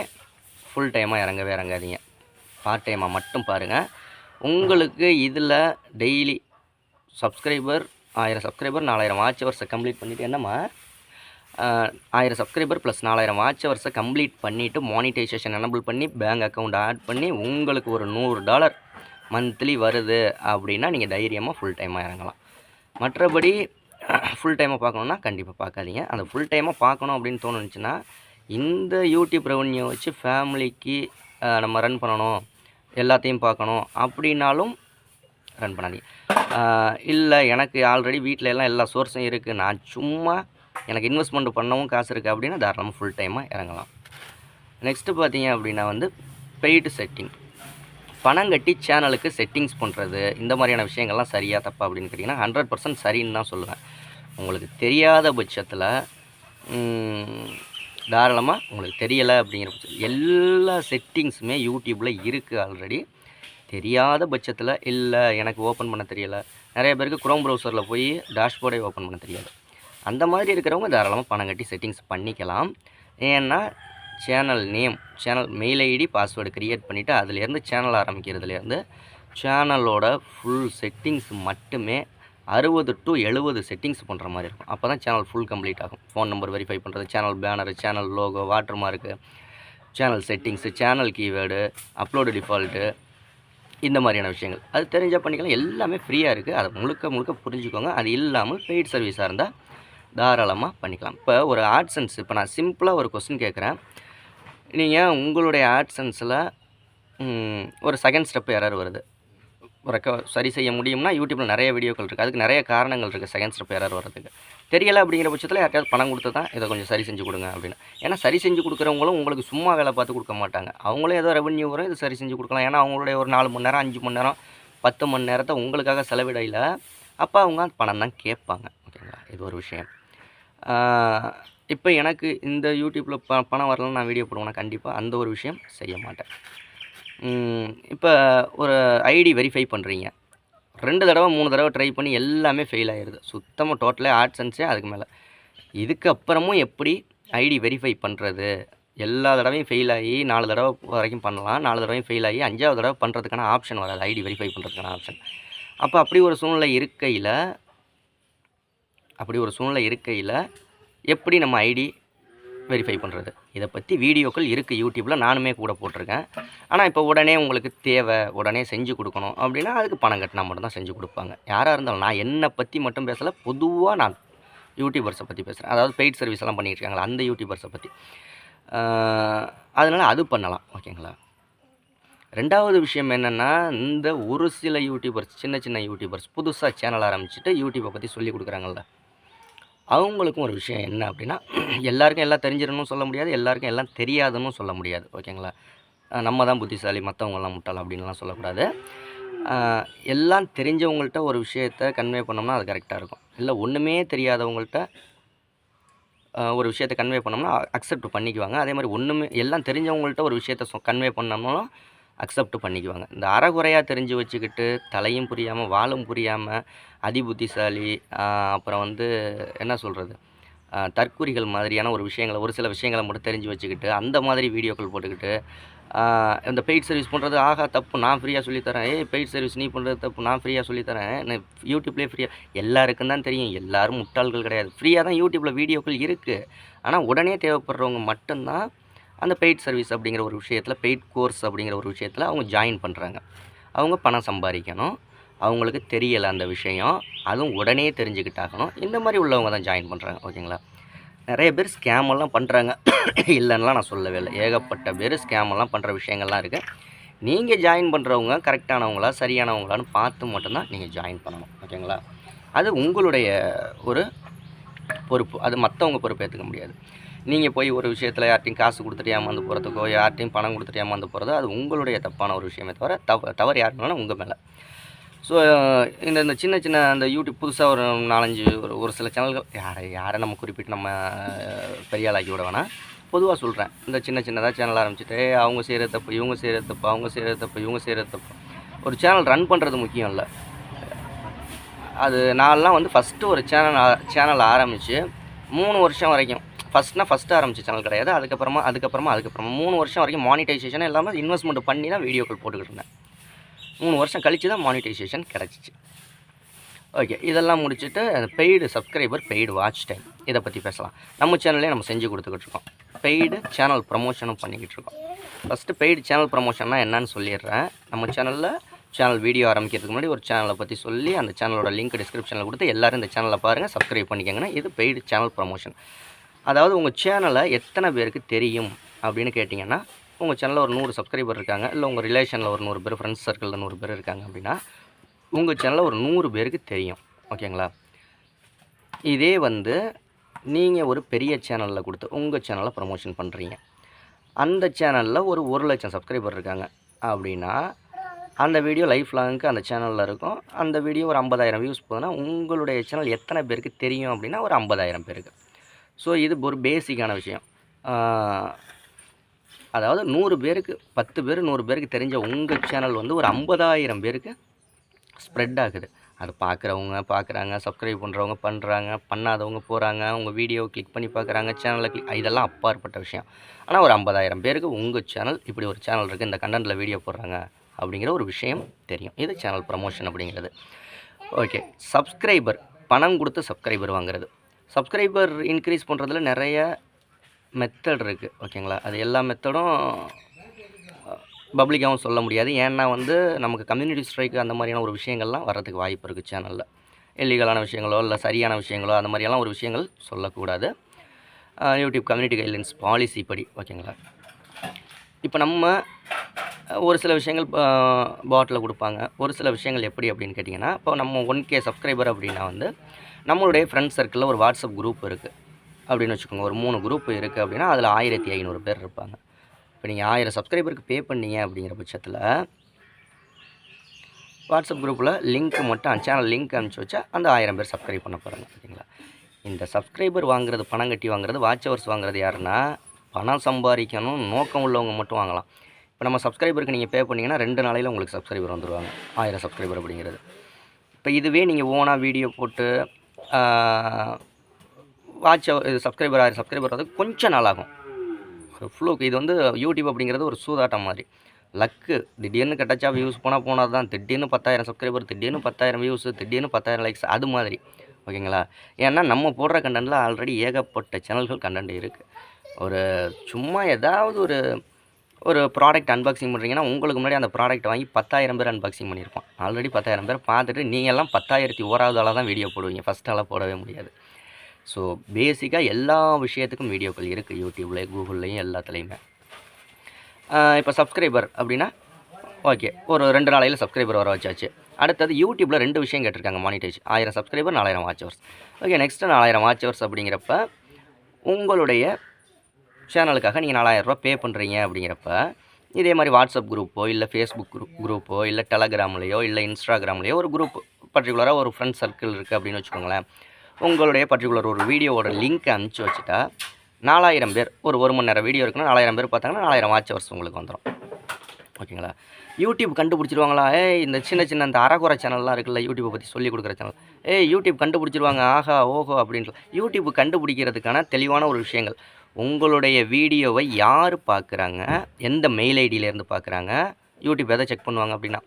Speaker 1: ஃபுல் டைமாக இறங்கவே இறங்காதீங்க. பார்ட் டைமாக மட்டும் பாருங்கள் உங்களுக்கு இதில் டெய்லி சப்ஸ்கிரைபர் ஆயிரம் சப்ஸ்கிரைபர் நாலாயிரம் வாட்ச் ஹவர்ஸை கம்ப்ளீட் பண்ணிவிட்டு என்னம்மா ஆயிரம் சப்ஸ்கிரைபர் ப்ளஸ் நாலாயிரம் வாட்ச் ஹவர்ஸை கம்ப்ளீட் பண்ணிவிட்டு மானிட்டைசேஷன் எனபிள் பண்ணி பேங்க் அக்கௌண்ட் ஆட் பண்ணி உங்களுக்கு ஒரு நூறு டாலர் மந்த்லி வருது அப்படின்னா நீங்கள் தைரியமாக ஃபுல் டைமாக இறங்கலாம். மற்றபடி ஃபுல் டைமாக பார்க்கணுன்னா கண்டிப்பாக பார்க்காதீங்க. அந்த ஃபுல் டைமாக பார்க்கணும் அப்படின்னு தோணுச்சுன்னா இந்த யூடியூப் ரெவன்யூ வச்சு ஃபேமிலிக்கு நம்ம ரன் பண்ணணும். எல்லாத்தையும் பார்க்கணும். அப்படின்னாலும் ரன் பண்ணாதீங்க. இல்லை எனக்கு ஆல்ரெடி வீட்டில் எல்லாம் எல்லா சோர்ஸும் இருக்குது நான் சும்மா எனக்கு இன்வெஸ்ட்மெண்ட் பண்ணவும் காசு இருக்குது அப்படின்னா தாராளமாக ஃபுல் டைமாக இறங்கலாம். நெக்ஸ்ட்டு பார்த்தீங்க அப்படின்னா வந்து பெய்டு செட்டிங் பணம் கட்டி சேனலுக்கு செட்டிங்ஸ் பண்ணுறது இந்த மாதிரியான விஷயங்கள்லாம் சரியாக தப்பா அப்படின்னு கேட்டிங்கன்னா ஹண்ட்ரட் பர்சன்ட் சரின்னு தான் சொல்லுவேன். உங்களுக்கு தெரியாத பட்சத்தில் தாராளமாக உங்களுக்கு தெரியலை அப்படிங்கிற பட்சத்தில் எல்லா செட்டிங்ஸுமே யூடியூப்பில் இருக்குது ஆல்ரெடி தெரியாத பட்சத்தில் இல்லை எனக்கு ஓப்பன் பண்ண தெரியலை. நிறைய பேருக்கு குரோம் ப்ரௌசரில் போய் டேஷ்போர்டே ஓப்பன் பண்ண தெரியாது. அந்த மாதிரி இருக்கிறவங்க தாராளமாக பணம் கட்டி செட்டிங்ஸ் பண்ணிக்கலாம். ஏன்னா channel name channel mail ID password create பண்ணிவிட்டு அதுலேருந்து சேனல் ஆரம்பிக்கிறதுலேருந்து சேனலோட ஃபுல் செட்டிங்ஸ் மட்டுமே அறுபது டு எழுபது செட்டிங்ஸ் பண்ணுற மாதிரி இருக்கும். அப்போ தான் சேனல் ஃபுல் கம்ப்ளீட் ஆகும். ஃபோன் நம்பர் வெரிஃபை பண்ணுறது channel banner channel logo watermark channel settings channel keyword upload default இந்த மாதிரியான விஷயங்கள். அது தெரிஞ்சால் பண்ணிக்கலாம். எல்லாமே ஃப்ரீயாக இருக்குது அதை முழுக்க முழுக்க புரிஞ்சுக்கோங்க. அது இல்லாமல் பெய்ட் சர்வீஸாக இருந்தால் தாராளமாக பண்ணிக்கலாம். இப்போ ஒரு ஆட்சன்ஸ் இப்போ நான் சிம்பிளாக ஒரு கொஸ்டின் கேட்குறேன் நீங்கள் உங்களுடைய ஆட்சன்ஸில் ஒரு செகண்ட் ஸ்டெப் எரர் வருது. ரெக்க சரி செய்ய முடியும்னா யூடியூப்பில் நிறைய வீடியோக்கள் இருக்குது அதுக்கு நிறைய காரணங்கள் இருக்குது செகண்ட் ஸ்டெப் எரர் வர்றதுக்கு. தெரியலை அப்படிங்கிற பட்சத்தில் யாருக்காவது பணம் கொடுத்து தான் இதை கொஞ்சம் சரி செஞ்சு கொடுங்க அப்படின்னு. ஏன்னா சரி செஞ்சு கொடுக்குறவங்களும் உங்களுக்கு சும்மா வேலை பார்த்து கொடுக்க மாட்டாங்க. அவங்களும் ஏதோ ரெவன்யூ வரும் இது சரி செஞ்சு கொடுக்கலாம். ஏன்னா அவங்களுடைய ஒரு நாலு மணி நேரம் அஞ்சு மணி நேரம் பத்து மணி நேரத்தை உங்களுக்காக செலவிடையில் அப்போ அவங்க பணம் தான் கேட்பாங்க. ஓகேங்களா இது ஒரு விஷயம். இப்போ எனக்கு இந்த யூடியூப்பில் ப பணம் வரலன்னு நான் வீடியோ போடுவேன்னா கண்டிப்பாக அந்த ஒரு விஷயம் செய்ய மாட்டேன். இப்போ ஒரு ஐடி வெரிஃபை பண்ணுறீங்க ரெண்டு தடவை மூணு தடவை ட்ரை பண்ணி எல்லாமே ஃபெயில் ஆயிடுது சுத்தமாக டோட்டலே ஆட்சன்ஸே அதுக்கு மேலே. இதுக்கப்புறமும் எப்படி ஐடி வெரிஃபை பண்ணுறது எல்லா தடவையும் ஃபெயில் ஆகி நாலு தடவை வரைக்கும் பண்ணலாம். நாலு தடவையும் ஃபெயில் ஆகி அஞ்சாவது தடவை பண்ணுறதுக்கான ஆப்ஷன் வராது. ஐடி வெரிஃபை பண்ணுறதுக்கான ஆப்ஷன் அப்போ அப்படி ஒரு சூழ்நிலை இருக்கையில் அப்படி ஒரு சூழ்நிலை இருக்கையில் எப்படி நம்ம ஐடி வெரிஃபை பண்ணுறது இதை பற்றி வீடியோக்கள் இருக்குது யூடியூப்பில் நானுமே கூட போட்டிருக்கேன். ஆனால் இப்போ உடனே உங்களுக்கு தேவை உடனே செஞ்சு கொடுக்கணும் அப்படின்னா அதுக்கு பணம் கட்டினா மட்டும்தான் செஞ்சு கொடுப்பாங்க. யாராக இருந்தாலும் நான் என்னை பற்றி மட்டும் பேசலை பொதுவாக நான் யூடியூபர்ஸை பற்றி பேசுகிறேன் அதாவது பெய்ட் சர்வீஸ் எல்லாம் பண்ணிட்டு அந்த யூடியூபர்ஸை பற்றி அதனால் அது பண்ணலாம் ஓகேங்களா? ரெண்டாவது விஷயம் என்னென்னா இந்த ஒரு சில யூடியூபர்ஸ் சின்ன சின்ன யூடியூபர்ஸ் புதுசாக சேனல் ஆரம்பிச்சுட்டு யூடியூப்பை பற்றி சொல்லி கொடுக்குறாங்கல்ல. அவங்களுக்கும் ஒரு விஷயம் என்ன அப்படின்னா எல்லாருக்கும் எல்லாம் தெரிஞ்சிடணும்னு சொல்ல முடியாது எல்லாருக்கும் எல்லாம் தெரியாதுன்னு சொல்ல முடியாது. ஓகேங்களா? நம்ம தான் புத்திசாலி மற்றவங்கெல்லாம் முட்டாள் அப்படின்லாம் சொல்லக்கூடாது. எல்லாம் தெரிஞ்சவங்கள்ட்ட ஒரு விஷயத்த கன்வே பண்ணோம்னா அது கரெக்டாக இருக்கும். இல்லை ஒன்றுமே தெரியாதவங்கள்ட்ட ஒரு விஷயத்த கன்வே பண்ணோம்னா அக்செப்ட் பண்ணிக்குவாங்க. அதே மாதிரி ஒன்றுமே எல்லாம் தெரிஞ்சவங்கள்ட்ட ஒரு விஷயத்த கன்வே பண்ணோம்னாலும் அக்செப்ட் பண்ணிக்குவாங்க. இந்த அறகுறையாக தெரிஞ்சு வச்சுக்கிட்டு தலையும் புரியாமல் வாழும் புரியாமல் அதிபுத்திசாலி அப்புறம் வந்து என்ன சொல்கிறது தற்கூரிகள் மாதிரியான ஒரு விஷயங்களை ஒரு சில விஷயங்களை மட்டும் தெரிஞ்சு வச்சுக்கிட்டு அந்த மாதிரி வீடியோக்கள் போட்டுக்கிட்டு இந்த பெய்ட் சர்வீஸ் பண்ணுறது ஆகா தப்பு நான் ஃப்ரீயாக சொல்லித்தரேன். ஏய் பெய்ட் சர்வீஸ் நீ பண்ணுறது தப்பு நான் ஃப்ரீயாக சொல்லித்தரேன். யூடியூப்லேயே ஃப்ரீயாக எல்லாருக்கும் தான் தெரியும். எல்லோரும் முட்டாள்கள் கிடையாது. ஃப்ரீயாக தான் யூடியூப்பில் வீடியோக்கள் இருக்குது ஆனால் உடனே தேவைப்படுறவங்க மட்டும்தான் அந்த பெய்ட் சர்வீஸ் அப்படிங்கிற ஒரு விஷயத்தில் பெய்ட் கோர்ஸ் அப்படிங்கிற ஒரு விஷயத்தில் அவங்க ஜாயின் பண்ணுறாங்க அவங்க பணம் சம்பாதிக்கணும். அவங்களுக்கு தெரியலை அந்த விஷயம். அதுவும் உடனே தெரிஞ்சுக்கிட்டாகணும். இந்த மாதிரி உள்ளவங்க தான் ஜாயின் பண்ணுறாங்க ஓகேங்களா? நிறைய பேர் ஸ்கேமெல்லாம் பண்ணுறாங்க இல்லைன்னுலாம் நான் சொல்லவே இல்லை. ஏகப்பட்ட பேர் ஸ்கேமெல்லாம் பண்ணுற விஷயங்கள்லாம் இருக்குது நீங்கள் ஜாயின் பண்ணுறவங்க கரெக்டானவங்களா சரியானவங்களான்னு பார்த்து மட்டும்தான் நீங்கள் ஜாயின் பண்ணணும் ஓகேங்களா? அது உங்களுடைய ஒரு பொறுப்பு. அது மற்றவங்க பொறுப்பு ஏற்றுக்க முடியாது. நீங்கள் போய் ஒரு விஷயத்தில் யார்ட்டையும் காசு கொடுத்துட்டு ஏமாந்து போகிறதுக்கோ யார்ட்டையும் பணம் கொடுத்துட்டு ஏமாந்து போகிறதோ அது உங்களுடைய தப்பான ஒரு விஷயமே தவிர தவ தவறு யாருனாலும் உங்கள் மேலே. ஸோ இந்த இந்த சின்ன சின்ன அந்த யூடியூப் புதுசாக ஒரு நாலஞ்சு ஒரு ஒரு சில சேனல்கள் யாரை யாரை நம்ம குறிப்பிட்டு நம்ம பெரிய ஆளாக்கி விட வேணாம். பொதுவாக சொல்கிறேன் இந்த சின்ன சின்னதாக சேனல் ஆரம்பிச்சுட்டு அவங்க செய்கிற தப்பு இவங்க செய்கிற தப்பு அவங்க செய்கிற தப்பு இவங்க செய்கிற தப்பு. ஒரு சேனல் ரன் பண்ணுறது முக்கியம் இல்லை. அது நான்லாம் வந்து ஃபஸ்ட்டு ஒரு சேனல் சேனல் ஆரம்பித்து மூணு வருஷம் வரைக்கும் ஃபஸ்ட்னா ஃபஸ்ட்டு ஆரம்பிச்ச சேனல் கிடையாது. அதுக்கப்புறமா அதுக்கப்புறமா அதுக்கப்புறமா. மூணு வருஷம் வரைக்கும் மானிட்டைசேஷன் எல்லாமே இன்வெஸ்ட்மெண்ட் பண்ணி தான் வீடியோக்கள் போட்டுக்கிட்டு இருந்தேன். மூணு வருஷம் கழிச்சு தான் மானிட்டைசேஷன் கிடச்சிச்சு. ஓகே இதெல்லாம் முடிச்சுட்டு paid subscriber paid watch time இதை பற்றி பேசலாம். நம்ம சேனல்லே நம்ம செஞ்சு கொடுத்துக்கிட்டு இருக்கோம். பெய்டு சேனல் ப்ரமோஷனும் பண்ணிக்கிட்டு இருக்கோம். ஃபஸ்ட்டு பெய்டு சேனல் ப்ரமோஷன்னா என்னன்னு சொல்லிடுறேன். நம்ம சேனலில் சேனல் வீடியோ ஆரம்பிக்கிறதுக்கு முன்னாடி ஒரு சேனலை பற்றி சொல்லி அந்த சேனலோட லிங்க் டிஸ்கிரிப்ஷனில் கொடுத்து எல்லோரும் இந்த சேனலை பாருங்கள் சப்ஸ்கிரைப் பண்ணிக்கோங்கன்னா இது பெய்டு சேனல் ப்ரமோஷன் அதாவது உங்கள் சேனலை எத்தனை பேருக்கு தெரியும் அப்படின்னு கேட்டிங்கன்னா உங்கள் சேனலில் ஒரு நூறு சப்ஸ்கிரைபர் இருக்காங்க இல்லை உங்கள் ரிலேஷனில் ஒரு நூறு பேர் ஃப்ரெண்ட்ஸ் சர்க்கிளில் நூறு பேர் இருக்காங்க அப்படின்னா உங்கள் சேனலில் ஒரு நூறு பேருக்கு தெரியும். ஓகேங்களா? இதே வந்து நீங்கள் ஒரு பெரிய சேனலில் கொடுத்து உங்கள் சேனலை ப்ரமோஷன் பண்ணுறீங்க அந்த சேனலில் ஒரு ஒரு லட்சம் சப்ஸ்கிரைபர் இருக்காங்க அப்படின்னா அந்த வீடியோ லைஃப் லாங்குக்கு அந்த சேனலில் இருக்கும். அந்த வீடியோ ஒரு ஐம்பதாயிரம் வியூஸ் போதுன்னா உங்களுடைய சேனல் எத்தனை பேருக்கு தெரியும் அப்படின்னா ஒரு ஐம்பதாயிரம் பேருக்கு. ஸோ இது ஒரு பேசிக்கான விஷயம். அதாவது நூறு பேருக்கு பத்து பேர் நூறு பேருக்கு தெரிஞ்ச உங்கள் சேனல் வந்து ஒரு ஐம்பதாயிரம் பேருக்கு ஸ்ப்ரெட் ஆகுது. அது பார்க்குறவங்க பார்க்குறாங்க சப்ஸ்கிரைப் பண்ணுறவங்க பண்ணுறாங்க பண்ணாதவங்க போகிறாங்க உங்கள் வீடியோ கிளிக் பண்ணி பார்க்குறாங்க சேனலில் கிளிக் இதெல்லாம் அப்பாற்பட்ட விஷயம். ஆனால் ஒரு ஐம்பதாயிரம் பேருக்கு உங்கள் சேனல் இப்படி ஒரு சேனல் இருக்குது இந்த கண்டென்ட்டில் வீடியோ போடுறாங்க அப்படிங்கிற ஒரு விஷயம் தெரியும். இது சேனல் ப்ரமோஷன் அப்படிங்கிறது. ஓகே சப்ஸ்கிரைபர் பணம் கொடுத்து சப்ஸ்கிரைபர் வாங்குறது. சப்ஸ்கிரைபர் இன்க்ரீஸ் பண்ணுறதுல நிறைய மெத்தட் இருக்குது ஓகேங்களா அது எல்லா மெத்தடும் பப்ளிக்காகவும் சொல்ல முடியாது. ஏன்னா வந்து நமக்கு கம்யூனிட்டி ஸ்ட்ரைக்கு அந்த மாதிரியான ஒரு விஷயங்கள்லாம் வர்றதுக்கு வாய்ப்பு இருக்குது சேனலில் இல்லீகலான விஷயங்களோ இல்லை சரியான விஷயங்களோ அந்த மாதிரியெல்லாம் ஒரு விஷயங்கள் சொல்லக்கூடாது. யூடியூப் கம்யூனிட்டி கைட்லைன்ஸ் பாலிசி படி ஓகேங்களா இப்போ நம்ம ஒரு சில விஷயங்கள் பாட்டில் கொடுப்பாங்க. ஒரு சில விஷயங்கள் எப்படி அப்படின்னு கேட்டிங்கன்னா இப்போ நம்ம ஒன் கே சப்ஸ்கிரைபர் அப்படின்னா வந்து நம்மளுடைய ஃப்ரெண்ட் சர்க்கிளில் ஒரு வாட்ஸ்அப் குரூப் இருக்குது அப்படின்னு வச்சுக்கோங்க. ஒரு மூணு குரூப் இருக்குது அப்படின்னா அதில் ஆயிரத்தி ஐநூறு பேர் இருப்பாங்க. இப்போ நீங்கள் ஆயிரம் சப்ஸ்கிரைபருக்கு பே பண்ணீங்க அப்படிங்கிற பட்சத்தில் வாட்ஸ்அப் குரூப்பில் லிங்க் மட்டும் சேனல் லிங்க் அனுப்பிச்சி வச்சா அந்த ஆயிரம் பேர் சப்ஸ்கிரைப் பண்ண போகிறாங்க சரிங்களா? இந்த சப்ஸ்கிரைபர் வாங்குறது பணம் கட்டி வாங்குறது வாட்ச் ஹவர்ஸ் வாங்குறது யாருன்னா பணம் சம்பாதிக்கணும் நோக்கம் உள்ளவங்க மட்டும் வாங்கலாம். இப்போ நம்ம சப்ஸ்கிரைபருக்கு நீங்கள் பே பண்ணிங்கன்னா ரெண்டு நாளையில் உங்களுக்கு சப்ஸ்கிரைபர் வந்துடுவாங்க ஆயிரம் சப்ஸ்கிரைபர் அப்படிங்கிறது. இப்போ இதுவே நீங்கள் ஓனாக வீடியோ போட்டு வாட்ச் இது சப்ஸ்கிரைபர் ஆயிரம் சப்ஸ்கிரைபர் வரதுக்கு கொஞ்சம் நாளாகும் ஒரு ஃப்ளூக் இது வந்து யூடியூப் அப்படிங்கிறது ஒரு சூதாட்டம் மாதிரி. லக்கு திடீர்னு கிடச்சா வியூஸ் போனால் போனால் தான். திடீர்னு பத்தாயிரம் சப்ஸ்கிரைபர் திடீர்னு பத்தாயிரம் வியூஸ் திடீர்னு பத்தாயிரம் லைக்ஸ் அது மாதிரி. ஓகேங்களா? ஏன்னா நம்ம போடுற கண்டென்ட்டில் ஆல்ரெடி ஏகப்பட்ட சேனல்கள் கண்டென்ட் இருக்குது ஒரு சும்மா ஏதாவது ஒரு ஒரு ப்ராடக்ட் அன்பாக்சிங் பண்ணுறீங்கன்னா உங்களுக்கு முன்னாடி அந்த ப்ராடக்ட் வாங்கி பத்தாயிரம் பேர் அன்பாக்சிங் பண்ணியிருப்பான் ஆல்ரெடி பத்தாயிரம் பேர் பார்த்துட்டு நீங்கள் எல்லாம் பத்தாயிரத்தி ஓராவது ஆளாக தான் வீடியோ போடுவீங்க. ஃபஸ்ட் ஆளாக போடவே முடியாது. ஸோ பேசிக்காக எல்லா விஷயத்துக்கும் வீடியோக்கள் இருக்குது யூடியூப்லேயும் கூகுள்லேயும் எல்லாத்துலேயுமே. இப்போ சப்ஸ்கிரைபர் அப்படின்னா ஓகே ஒரு ரெண்டு நாளையில் சப்ஸ்கிரைபர் வர வச்சாச்சு. அடுத்தது யூடியூப்பில் ரெண்டு விஷயம் கேட்டிருக்காங்க மானிட்டேஜ் ஆயிரம் சப்ஸ்கிரைபர் நாலாயிரம் வாட்ச் ஹவர்ஸ் ஓகே நெக்ஸ்ட்டு நாலாயிரம் வாட்ச் ஹவர்ஸ் அப்படிங்கிறப்ப உங்களுடைய சேனலுக்காக நீங்கள் நாலாயிரரூபா பே பண்ணுறீங்க அப்படிங்கிறப்ப இதே மாதிரி வாட்ஸ்அப் குரூப்போ இல்லை ஃபேஸ்புக் குரூப் குரூப்போ இல்லை டெலகிராம்லேயோ இல்லை இன்ஸ்டாகிராம்லேயோ ஒரு குரூப் பர்டிகுலராக ஒரு ஃப்ரெண்ட் சர்க்கிள் இருக்குது அப்படின்னு வச்சுக்கோங்களேன். உங்களுடைய பர்டிகுலர் ஒரு வீடியோவோட லிங்க்கை அனுப்பிச்சி வச்சுட்டா நாலாயிரம் பேர் ஒரு ஒரு மணி நேரம் வீடியோ இருக்குன்னா நாலாயிரம் பேர் பார்த்தாங்கன்னா நாலாயிரம் வாட்ச் ஹவர்ஸ் உங்களுக்கு வந்துடும் ஓகேங்களா? யூடியூப் கண்டுபிடிச்சிருவாங்களா? ஏ இந்த சின்ன சின்ன அந்த அறகுறை சேனல்லாம் இருக்குல்ல யூடியூப்பை பற்றி சொல்லி கொடுக்குற சேனல் ஏய் யூடியூப் கண்டுபிடிச்சிருவாங்க ஆஹா ஓஹோ அப்படின்ட்டு. யூடியூப் கண்டுபிடிக்கிறதுக்கான தெளிவான ஒரு விஷயங்கள். உங்களுடைய வீடியோவை யார் பார்க்குறாங்க? எந்த மெயில் ஐடியிலேருந்து பார்க்குறாங்க? யூடியூப் எதை செக் பண்ணுவாங்க அப்படின்னா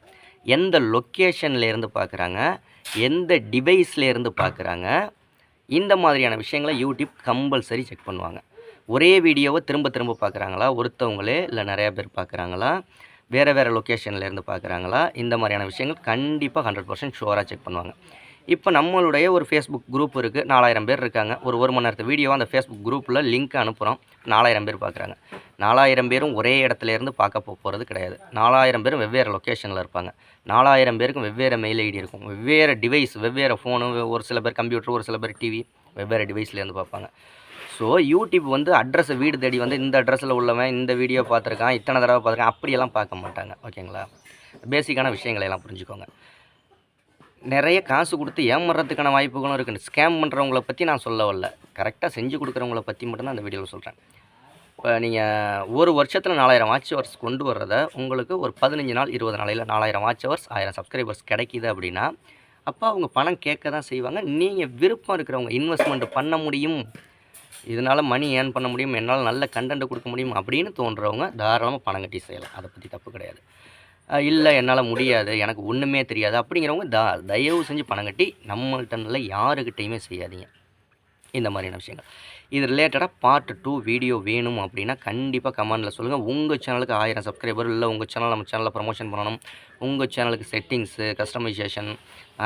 Speaker 1: எந்த லொக்கேஷன்லேருந்து பார்க்குறாங்க? எந்த டிவைஸ்லேருந்து பார்க்குறாங்க? இந்த மாதிரியான விஷயங்களை யூடியூப் கம்பல்சரி செக் பண்ணுவாங்க. ஒரே வீடியோவை திரும்ப திரும்ப பார்க்குறாங்களா? ஒருத்தவங்களே இல்லை நிறையா பேர் பார்க்குறாங்களா? வேறு வேறு லொக்கேஷன்லேருந்து பார்க்குறாங்களா? இந்த மாதிரியான விஷயங்கள் கண்டிப்பாக ஹண்ட்ரட் பர்சன்ட் ஷுவராக செக் பண்ணுவாங்க. இப்போ நம்மளுடைய ஒரு ஃபேஸ்புக் குரூப் இருக்குது நாலாயிரம் பேர் இருக்காங்க. ஒரு ஒரு மணி நேரத்து வீடியோ அந்த ஃபேஸ்புக் குரூப்பில் லிங்க் அனுப்புகிறோம் நாலாயிரம் பேர் பார்க்குறாங்க நாலாயிரம் பேரும் ஒரே இடத்துல இருந்து பார்க்க போகிறது கிடையாது. நாலாயிரம் பேரும் வெவ்வேறு லொக்கேஷனில் இருப்பாங்க. நாலாயிரம் பேருக்கும் வெவ்வேறு மெயில் ஐடி இருக்கும். வெவ்வேறு டிவைஸ் வெவ்வேறு ஃபோனு ஒரு சில பேர் கம்ப்யூட்டர் ஒரு சில பேர் டிவி வெவ்வேறு டிவைஸ்லேருந்து பார்ப்பாங்க. ஸோ யூடியூப் வந்து அட்ரஸை வீடு தேடி வந்து இந்த அட்ரஸில் உள்ளவன் இந்த வீடியோ பார்த்துருக்கான் இத்தனை தடவை பார்த்துருக்கான் அப்படியெல்லாம் பார்க்க மாட்டாங்க. ஓகேங்களா பேசிக்கான விஷயங்களை எல்லாம் புரிஞ்சுக்கோங்க. நிறைய காசு கொடுத்து ஏமாறதுக்கான வாய்ப்புகளும் இருக்குது ஸ்கேம் பண்ணுறவங்கள பற்றி நான் சொல்ல வரல. கரெக்டாக செஞ்சு கொடுக்குறவங்கள பற்றி மட்டும்தான் அந்த வீடியோவில் சொல்கிறேன் இப்போ நீங்கள் ஒரு வருஷத்தில் நாலாயிரம் வாட்ச் ஹவர்ஸ் கொண்டு வர்றத உங்களுக்கு ஒரு பதினஞ்சு நாள் இருபது நாளையில் நாலாயிரம் வாட்ச் ஹவர்ஸ் ஆயிரம் சப்ஸ்கிரைபர்ஸ் கிடைக்கிது அப்படின்னா அப்போ அவங்க பணம் கேட்க தான் செய்வாங்க. நீங்கள் விருப்பம் இருக்கிறவங்க இன்வெஸ்ட்மெண்ட் பண்ண முடியும். இதனால் மணி ஏர்ன் பண்ண முடியும். என்னால் நல்ல கண்டென்ட் கொடுக்க முடியும் அப்படின்னு தோன்றவங்க தாராளமாக பணம் கட்டி செய்யலாம். அதை பற்றி தப்பு கிடையாது. இல்லை என்னால் முடியாது. எனக்கு ஒன்றுமே தெரியாது. அப்படிங்கிறவங்க தா தயவு செஞ்சு பணம் கட்டி நம்மள்கிட்ட நல்ல யாருக்கிட்டையுமே செய்யாதீங்க. இந்த மாதிரியான விஷயங்கள். இது ரிலேட்டடாக பார்ட் டூ வீடியோ வேணும் அப்படின்னா கண்டிப்பாக கமெண்டில் சொல்லுங்கள் உங்கள் சேனலுக்கு ஆயிரம் சப்ஸ்கிரைபர் இல்லை உங்கள் சேனல் நம்ம சேனலில் ப்ரமோஷன் பண்ணணும். உங்கள் சேனலுக்கு செட்டிங்ஸு கஸ்டமைசேஷன்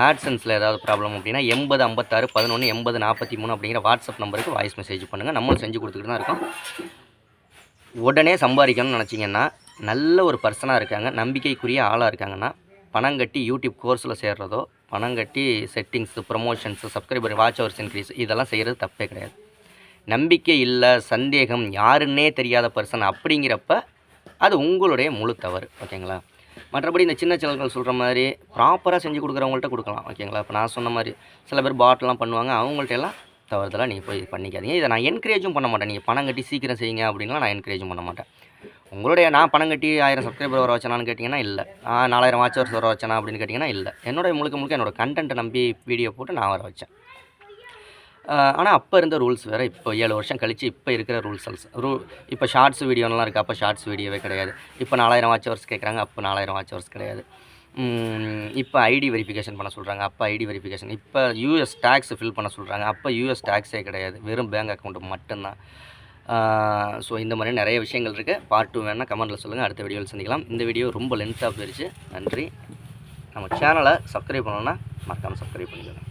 Speaker 1: ஆட்சன்ஸில் ஏதாவது ப்ராப்ளம் அப்படின்னா எண்பது ஐம்பத்தாறு பதினொன்று எண்பது நாற்பத்தி மூணு அப்படிங்கிற வாட்ஸ்அப் நம்பருக்கு வாய்ஸ் மெசேஜ் பண்ணுங்கள் நம்மளும் செஞ்சு கொடுத்துக்கிட்டு தான் இருக்கோம். உடனே சம்பாதிக்கணும்னு நினச்சிங்கன்னா நல்ல ஒரு பர்சனாக இருக்காங்க நம்பிக்கைக்குரிய ஆளாக இருக்காங்கன்னா பணம் கட்டி யூடியூப் கோர்ஸில் சேர்றதோ பணம் கட்டி settings promotions subscriber watch hours increase இதெல்லாம் செய்கிறது தப்பே கிடையாது. நம்பிக்கை இல்லை சந்தேகம் யாருன்னே தெரியாத பர்சன் அப்படிங்கிறப்ப அது உங்களுடைய முழு தவறு ஓகேங்களா? மற்றபடி இந்த சின்ன சேனல்கள் சொல்கிற மாதிரி ப்ராப்பராக செஞ்சு கொடுக்குறவங்கள்ட்ட கொடுக்கலாம் ஓகேங்களா? இப்போ நான் சொன்ன மாதிரி சில பேர் பாட்டெலாம் பண்ணுவாங்க அவங்கள்ட்ட எல்லாம் தவறுதெல்லாம் நீங்கள் போய் பண்ணிக்காதீங்க. இதை நான் என்கரேஜும் பண்ண மாட்டேன். நீங்கள் பணம் கட்டி சீக்கிரம் செய்யுங்க அப்படின்லாம் நான் என்கரேஜும் பண்ண மாட்டேன். உங்களுடைய நான் பணம் கட்டி ஆயிரம் சப்ஸ்கிரைபர் வர வச்சனான்னு கேட்டிங்கன்னா இல்லை. நாலாயிரம் வாட்ச் வர வச்சனா அப்படின்னு கேட்டிங்கன்னா இல்லை. என்னுடைய முழுக்க முழுக்க என்னோடய கண்டென்ட்டை நம்பி வீடியோ போட்டு நான் வர வச்சேன். ஆனால் அப்போ இருந்த ரூல்ஸ் வேறு. இப்போ ஏழு வருஷம் கழித்து இப்போ இருக்கிற ரூல்ஸ் ரூ இப்போ ஷார்ட்ஸ் வீடியோலாம் இருக்குது அப்போ ஷார்ட்ஸ் வீடியோவே கிடையாது. இப்போ நாலாயிரம் வாட்ச் ஹவர்ஸ் கேட்குறாங்க அப்போ நாலாயிரம் வாட்ச் கிடையாது. இப்போ ஐடி வெரிஃபிகேஷன் பண்ண சொல்கிறாங்க அப்போ ஐடி வெரிஃபிகேஷன் இப்போ யூஎஸ் டேக்ஸ் ஃபில் பண்ண சொல்கிறாங்க அப்போ யூஎஸ் டேக்ஸே கிடையாது. வெறும் பேங்க் அக்கௌண்ட்டு மட்டும்தான். ஸோ இந்த மாதிரி நிறைய விஷயங்கள் இருக்குது பார்ட் டூ வேணால் கமெண்ட்டில் சொல்லுங்கள் அடுத்த வீடியோவில் சந்திக்கலாம். இந்த வீடியோ ரொம்ப லென்த்தாக போயிடுச்சு நன்றி. நம்ம சேனலை சப்ஸ்கிரைப் பண்ணணுன்னா மறக்காமல் சப்ஸ்கிரைப் பண்ணிக்கணும்